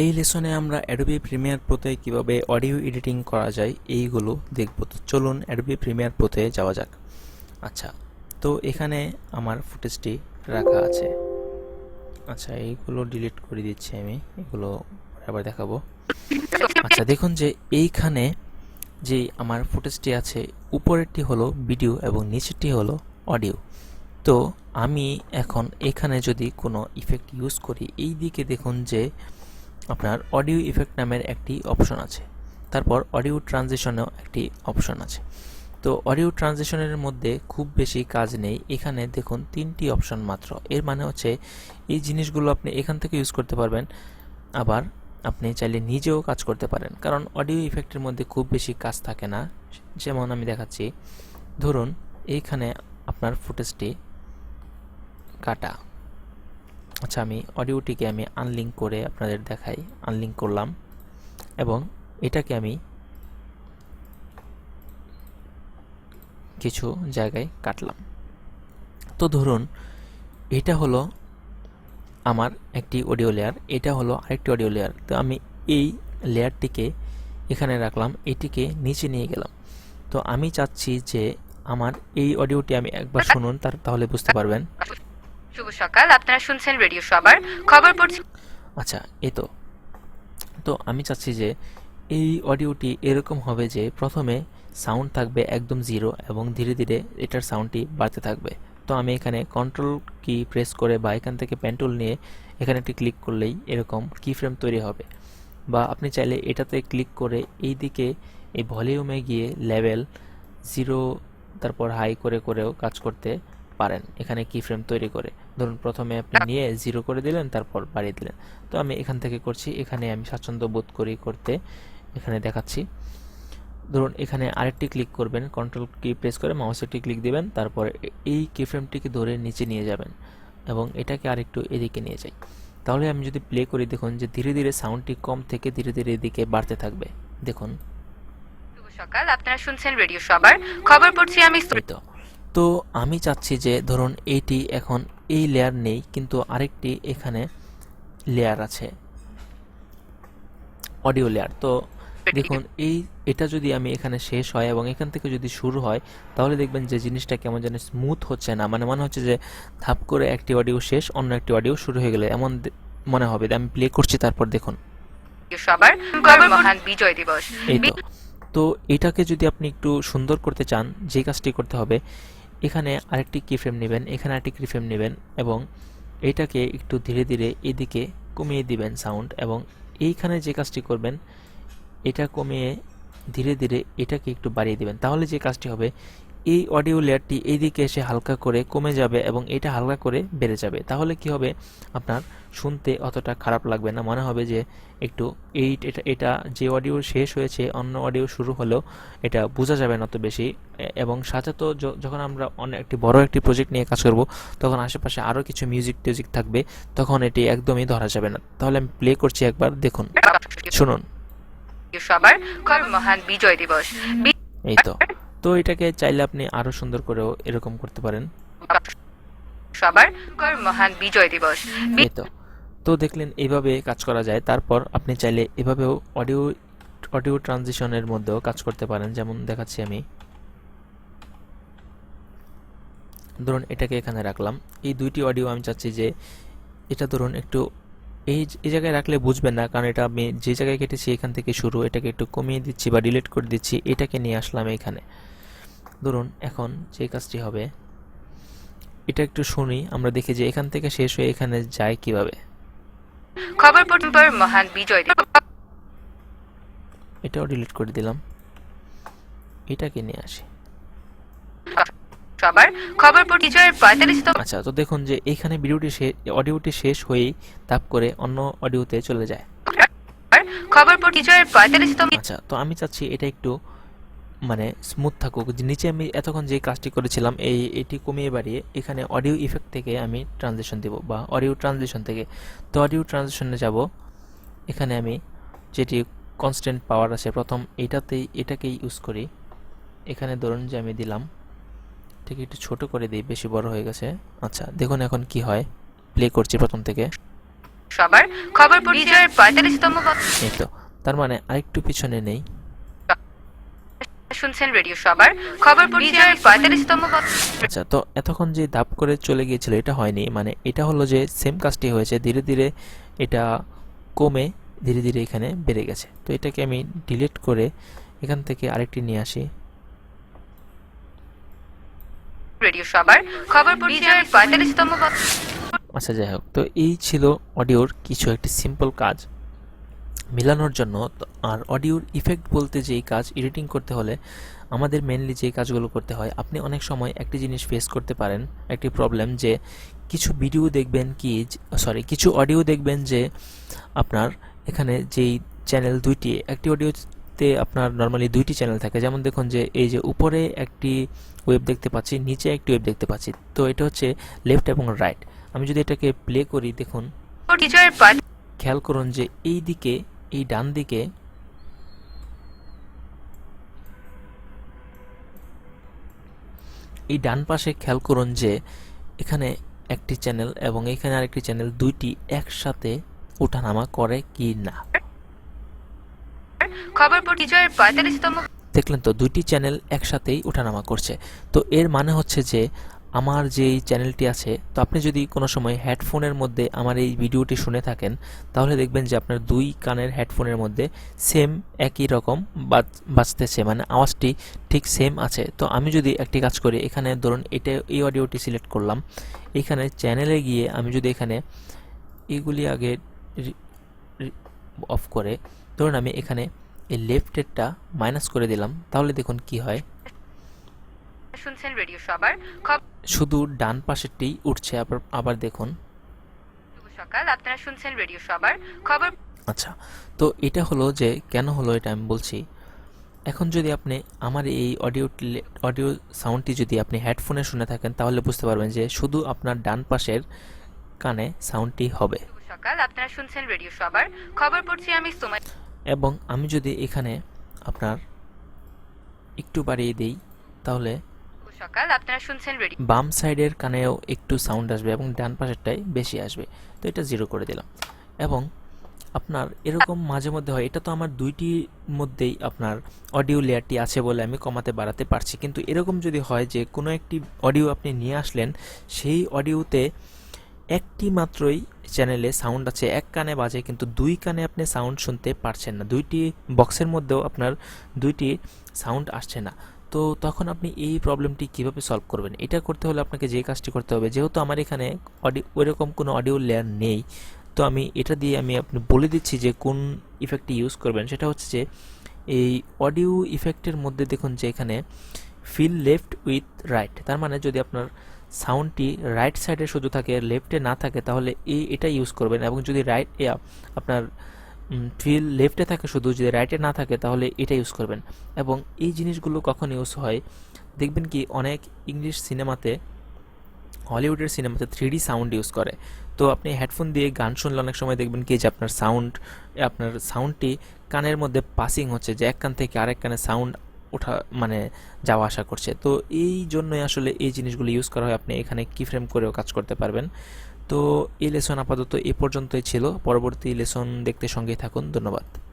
এই লেসনে আমরা Adobe Premiere প্রোতে কীভাবে অডিও এডিটিং করা যায়, এইগুলো দেখব। তো চলুন অ্যাডোবি প্রিমিয়ার প্রোতে যাওয়া যাক। আচ্ছা তো এখানে আমার ফুটেজটি রাখা আছে। আচ্ছা এইগুলো ডিলিট করে দিচ্ছি আমি, এগুলো আবার দেখাবো। আচ্ছা দেখুন যে এইখানে যে আমার ফুটেজটি আছে, উপরেরটি হলো ভিডিও এবং নিচেরটি হলো অডিও তো আমি এখন এখানে যদি কোনো ইফেক্ট ইউজ করি এই দিকে দেখুন যে আপনার অডিও ইফেক্ট নামের একটি অপশন আছে। তারপর অডিও ট্রানজিশনেও একটি অপশন আছে। তো অডিও ট্রানজিশনের মধ্যে খুব বেশি কাজ নেই। এখানে দেখুন তিনটি অপশন মাত্র। এর মানে হচ্ছে এই জিনিসগুলো আপনি এখান থেকে ইউজ করতে পারবেন। আবার আপনি চাইলে নিজেও কাজ করতে পারেন। কারণ অডিও ইফেক্টের মধ্যে খুব বেশি কাজ থাকে না। যেমন আমি দেখাচ্ছি। ধরুন, এইখানে আপনার ফুটেজটি কাটা। আচ্ছা আমি অডিওটিকে আমি আনলিঙ্ক করে আপনাদের দেখাই। আনলিঙ্ক করলাম এবং এটাকে আমি কিছু জায়গায় কাটলাম। তো ধরুন, এটা হলো আমার একটি অডিও লেয়ার এটা হলো আরেকটি অডিও লেয়ার তো আমি এই লেয়ারটিকে এখানে রাখলাম, এটিকে নিচে নিয়ে গেলাম। তো আমি চাচ্ছি যে আমার এই অডিওটি আমি একবার শুনুন, তার তাহলে বুঝতে পারবেন। শুভ সকাল, আপনারা শুনছেন রেডিও সবার খবর পড়ছি। আচ্ছা এই তো। তো আমি চাচ্ছি যে এই অডিওটি এরকম হবে যে প্রথমে সাউন্ড থাকবে একদম জিরো এবং ধীরে ধীরে এটার সাউন্ডটি বাড়তে থাকবে। তো আমি এখানে কন্ট্রোল কি প্রেস করে বা এখান থেকে পেন্টুল নিয়ে এখানে একটি ক্লিক করলেই এরকম কি ফ্রেম তৈরি হবে। বা আপনি চাইলে এটাতে ক্লিক করে এই দিকে এই ভলিউমে গিয়ে লেভেল জিরো তারপর হাই করে করেও কাজ করতে পারেন। এখানে কি ফ্রেম তৈরি করে। ধরুন প্রথমে আপনি নিয়ে জিরো করে দিলেন তারপর বাড়িয়ে দিলেন। তো আমি এখান থেকে করছি এখানে আমি স্বাচ্ছন্দ্য বোধ করি করতে। এখানে দেখাচ্ছি। ধরুন এখানে আরেকটি ক্লিক করবেন কন্ট্রোল কি প্রেস করে মাউসে একটি ক্লিক দিবেন তারপর এই কি ফ্রেমটিকে ধরে নিচে নিয়ে যাবেন এবং এটাকে আরেকটু এদিকে নিয়ে যাই। তাহলে আমি যদি প্লে করি দেখুন যে ধীরে ধীরে সাউন্ডটি কম থেকে ধীরে ধীরে এদিকে বাড়তে থাকবে। দেখুন। সকাল আপনারা শুনছেন রেডিও সবার। খবর পড়ছি আমি তো। তো আমি চাচ্ছি যে ধরুন এইটি এখন এই লেয়ার নেই কিন্তু আরেকটি এখানে লেয়ার আছে। অডিও লেয়ার তো দেখুন এই এটা যদি আমি এখানে শেষ হয় এবং এখান থেকে যদি শুরু হয় তাহলে দেখবেন যে জিনিসটা কেমন যেন স্মুথ হচ্ছে না। মানে মনে হচ্ছে যে ধাপ করে একটি অডিও শেষ অন্য একটি অডিও শুরু হয়ে গেলে। এমন মনে হবে আমি প্লে করছি তারপর দেখুন। সবার। মহান বিজয় দিবস। এই তো। তো এটাকে যদি আপনি একটু সুন্দর করতে চান যে কাজটি করতে হবে এখানে আরেকটি কি ফ্রেম নেবেন, এখানে আরেকটি কি ফ্রেম নেবেন এবং এটাকে একটু ধীরে ধীরে এদিকে কমিয়ে দিবেন সাউন্ড এবং এইখানে যে কাজটি করবেন, এটা কমিয়ে ধীরে ধীরে এটাকে একটু বাড়িয়ে দিবেন। তাহলে যে কাজটি হবে এই অডিও লেয়ারটি এইদিকে এসে হালকা করে কমে যাবে এবং এটা হালকা করে বেড়ে যাবে। তাহলে কি হবে? আপনার শুনতে অতটা খারাপ লাগবে না। মনে হবে যে একটু এই এটা এটা যে অডিও শেষ হয়েছে অন্য অডিও শুরু হলেও এটা বোঝা যাবে না অত বেশি। এবং সাথে তো যখন আমরা অনেক একটি বড় একটি প্রজেক্ট নিয়ে কাজ করব তখন আশেপাশে আরও কিছু মিউজিক টিউজিক থাকবে তখন এটি একদমই ধরা যাবে না। তাহলে আমি প্লে করছি একবার দেখুন। শুনুন। সবার মহান বিজয় দিবস। এই তো। তো এটাকে চাইলে আপনি আরও সুন্দর করেও এরকম করতে পারেন। সবার মহান বিজয় দিবস। তো। তো দেখলেন এইভাবে কাজ করা যায়। তারপর আপনি চাইলে এভাবেও অডিও অডিও ট্রানজিশনের মধ্যেও কাজ করতে পারেন যেমন দেখাচ্ছি আমি। ধরুন এটাকে এখানে রাখলাম। এই দুইটি অডিও আমি চাচ্ছি যে এটা ধরুন একটু এই এই জায়গায় রাখলে বুঝবেন না কারণ এটা আমি যে জায়গায় কেটেছি এখান থেকে শুরু এটাকে একটু কমিয়ে দিচ্ছি বা ডিলিট করে দিচ্ছি এটাকে নিয়ে আসলাম এখানে। ধরুন এখন যে কাজটি হবে এটা একটু শুনি আমরা দেখি যে এখান থেকে শেষ হয়ে এখানে যায় কীভাবে। খবর পড়ছি মহান বিজয় এটাও ডিলিট করে দিলাম। এটাকে নিয়ে আসি। সবার খবর পড়ছি বিজয়ের পঁয়তাল্লিশতম আচ্ছা তো দেখুন যে এখানে ভিডিওটি অডিওটি শেষ হয়েই তাপ করে অন্য অডিওতে চলে যায়। খবর পড়ছি বিজয়ের পঁয়তাল্লিশতম আচ্ছা তো আমি চাচ্ছি এটা একটু মানে স্মুথ থাকুক। যে নিচে আমি এতক্ষণ যে কাজটি করেছিলাম এই এটি কমিয়ে বাড়িয়ে এখানে অডিও ইফেক্ট থেকে আমি ট্রানজিশন দেব বা অডিও ট্রানজিশন থেকে। তো অডিও ট্রানজিশনে যাব। এখানে আমি যেটি কনস্ট্যান্ট পাওয়ার আছে প্রথম এটাতেই এটাকেই ইউজ করি। এখানে ধরুন যে আমি দিলাম ঠিক একটু ছোট করে দিই বেশি বড় হয়ে গেছে। আচ্ছা দেখুন এখন কি হয়। প্লে করছি প্রথম থেকে। সবার খবর পরিচয়ের পঁয়তাল্লিশতম এই তো তার মানে আরেকটু পিছনে নেই। শুনছেন রেডিও সবার খবর পরিচয়ের পঁয়তাল্লিশতম আচ্ছা তো এতক্ষণ যে ধাপ করে চলে গিয়েছিল এটা হয়নি। মানে এটা হলো যে সেম কাজটি হয়েছে ধীরে ধীরে এটা কমে ধীরে ধীরে এখানে বেড়ে গেছে। তো এটাকে আমি ডিলিট করে এখান থেকে আরেকটি নিয়ে আসি। রেডিও সবার খবর পরিচয়ের পঁয়তাল্লিশতম আচ্ছা যাই হোক। তো এই ছিল অডিওর কিছু একটি সিম্পল কাজ। মেলানোর জন্য তো- আর অডিওর ইফেক্ট বলতে যেই কাজ এডিটিং করতে হলে আমাদের মেনলি যে কাজগুলো করতে হয় আপনি অনেক সময় একটি জিনিস ফেস করতে পারেন একটি প্রবলেম যে কিছু ভিডিও দেখবেন কি সরি কিছু অডিও দেখবেন যে আপনার এখানে যেই চ্যানেল দুইটি একটি অডিওতে আপনার নর্মালি দুইটি চ্যানেল থাকে। যেমন দেখুন যে এই যে উপরে একটি ওয়েব দেখতে পাচ্ছি নিচে একটি ওয়েব দেখতে পাচ্ছি। তো এটা হচ্ছে লেফট এবং রাইট আমি যদি এটাকে প্লে করি দেখুন। খেয়াল করুন যে এই দিকে এই ডান দিকে এই ডান পাশে খেয়াল করুন যে এখানে একটি চ্যানেল এবং এখানে আরেকটি চ্যানেল দুইটি একসাথে ওঠানামা করে কি না। খবর পঁয়তাল্লিশতম দেখলেন তো, দুইটি চ্যানেল একসাথেই ওঠানামা করছে। তো এর মানে হচ্ছে যে, আমার যেই চ্যানেলটি আছে, তো আপনি যদি কোনো সময় হেডফোনের মধ্যে আমার এই ভিডিওটি শুনে থাকেন, তাহলে দেখবেন যে আপনার দুই কানের হেডফোনের মধ্যে সেম একই রকম বাজ- বাজতেছে। মানে আওয়াজটি ঠিক সেম আছে। তো আমি যদি একটি কাজ করি, এখানে ধরুন এটা, এই অডিওটি সিলেক্ট করলাম। এখানে চ্যানেলে গিয়ে আমি যদি এখানে এগুলি আগে অফ করে, ধরুন আমি এখানে এই লেফটেরটা মাইনাস করে দিলাম তাহলে দেখুন কি হয়। শুনছেন রেডিও সবার? শুধু ডান পাশেরটি উঠছে আবার আবার দেখুন। সকাল আপনারা শুনছেন রেডিও সবার? খবর আচ্ছা তো এটা হলো যে কেন হলো এটা আমি বলছি। এখন যদি আপনি আমার এই অডিও অডিও সাউন্ডটি যদি আপনি হেডফোনে শুনে থাকেন তাহলে বুঝতে পারবেন যে শুধু আপনার ডান পাশের কানে সাউন্ডটি হবে। সকাল আপনারা শুনছেন রেডিও সবার? খবর পড়ছি আমি সময় এবং আমি যদি এখানে আপনার একটু বাড়িয়ে দিই তাহলে সকাল আপনারা শুনছেন রেডিও বাম সাইডের কানেও একটু সাউন্ড আসবে এবং ডান পাশেরটাই বেশি আসবে। তো এটা জিরো করে দিলাম। এবং আপনার এরকম মাঝে মধ্যে হয় এটা তো আমার দুইটির মধ্যেই আপনার অডিও লেয়ারটি আছে বলে আমি কমাতে বাড়াতে পারছি। কিন্তু এরকম যদি হয় যে কোনো একটি অডিও আপনি নিয়ে আসলেন সেই অডিওতে একটি মাত্রই চ্যানেলে সাউন্ড আছে। এক কানে বাজে, কিন্তু দুই কানে আপনি সাউন্ড শুনতে পারছেন না। দুইটি বক্সের মধ্যেও আপনার দুইটি সাউন্ড আসছে না। তো তখন আপনি এই প্রবলেমটি কীভাবে সলভ করবেন? এটা করতে হলে আপনাকে যে কাজটি করতে হবে, যেহেতু আমার এখানে অডিও ওইরকম কোনো অডিও লেয়ার নেই, তো আমি এটা দিয়ে আমি আপনি বলে দিচ্ছি যে কোন ইফেক্টটি ইউজ করবেন। সেটা হচ্ছে যে এই অডিও ইফেক্টের মধ্যে দেখুন যে এখানে ফিল লেফট উইথ রাইট তার মানে যদি আপনার সাউন্ডটি রাইট সাইডে শুধু থাকে লেফটে না থাকে, তাহলে এই এটা ইউজ করবেন। এবং যদি রাইট আপনার ফিল লেফটে থাকে শুধু, যদি রাইটে না থাকে, তাহলে এটা ইউজ করবেন। এবং এই জিনিসগুলো কখন ইউজ হয়, দেখবেন কি অনেক ইংলিশ সিনেমাতে হলিউডের সিনেমাতে থ্রি সাউন্ড ইউজ করে। তো আপনি হেডফোন দিয়ে গান শুনলে অনেক সময় দেখবেন কি, যে আপনার সাউন্ড আপনার সাউন্ডটি কানের মধ্যে পাসিং হচ্ছে, যে এক কান থেকে আরেক কানে সাউন্ড ওঠা মানে যাওয়া আসা করছে। তো এই জন্যই আসলে এই জিনিসগুলো ইউজ করা হয়। আপনি এখানে কি ফ্রেম করেও কাজ করতে পারবেন। তো এই লেসন আপাতত এ পর্যন্তই ছিল। পরবর্তী লেসন দেখতে সঙ্গেই থাকুন। ধন্যবাদ।